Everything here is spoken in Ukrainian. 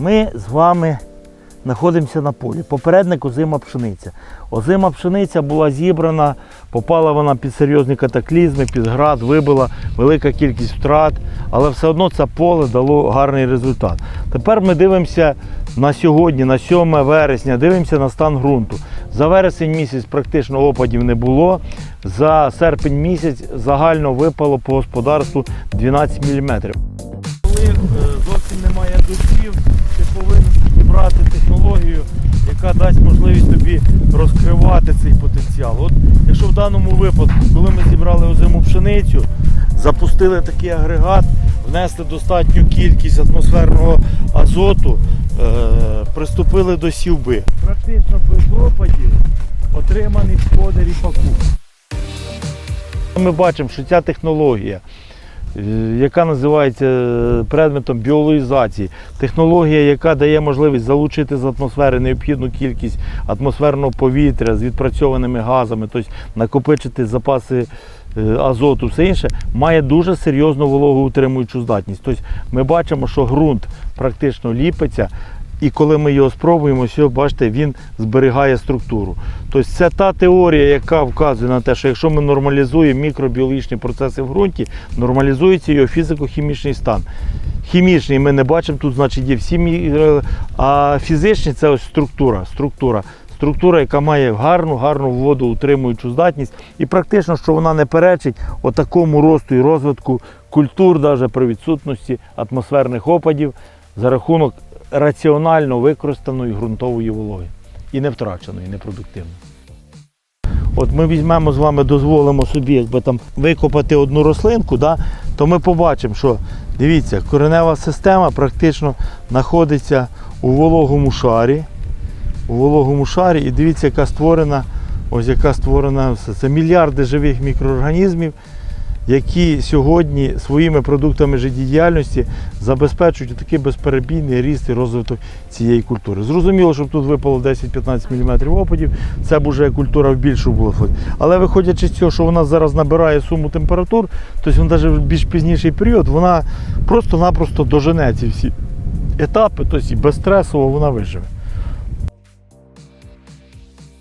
Ми з вами знаходимося на полі. Попередник озима пшениця. Озима пшениця була зібрана, попала вона під серйозні катаклізми, під град, вибила велика кількість втрат, але все одно це поле дало гарний результат. Тепер ми дивимося на сьогодні, на 7 вересня, дивимося на стан ґрунту. За вересень місяць практично опадів не було. За серпень місяць загально випало по господарству 12 мм. Коли е, зовсім немає дощів, ти повинен брати технологію, яка дасть можливість тобі розкривати цей потенціал. От якщо в даному випадку, коли ми зібрали озиму пшеницю, запустили такий агрегат, внесли достатню кількість атмосферного азоту, е, приступили до сівби. Практично без опадів отриманий сходи ріпаку. Ми бачимо, що ця технологія, яка називається е, предметом біологізації, технологія, яка дає можливість залучити з атмосфери необхідну кількість атмосферного повітря з відпрацьованими газами, тобто накопичити запаси е, азоту, все інше, має дуже серйозну вологоутримуючу здатність. Тобто ми бачимо, що ґрунт практично ліпиться. І коли ми його спробуємо, все, бачите, він зберігає структуру. Тобто це та теорія, яка вказує на те, що якщо ми нормалізуємо мікробіологічні процеси в ґрунті, нормалізується його фізико-хімічний стан. Хімічний ми не бачимо, тут значить є всі мі- а фізичний це ось структура. структура. Структура, яка має гарну, гарну водоутримуючу здатність, і практично, що вона не перечить отакому росту і розвитку культур, навіть при відсутності атмосферних опадів за рахунок раціонально використаної ґрунтової вологи. І не втраченої, і непродуктивної. От ми візьмемо з вами, дозволимо собі якби там викопати одну рослинку, да, то ми побачимо, що дивіться, коренева система практично знаходиться у вологому шарі. У вологому шарі, і дивіться, яка створена, ось яка створена все. Це мільярди живих мікроорганізмів, які сьогодні своїми продуктами життєдіяльності забезпечують такий безперебійний ріст і розвиток цієї культури. Зрозуміло, щоб тут випало 10-15 мм опадів, це б вже культура в більшу була. Але виходячи з цього, що вона зараз набирає суму температур, тобто навіть в більш пізніший період, вона просто-напросто дожене ці всі етапи, тобто і безстресово вона виживе.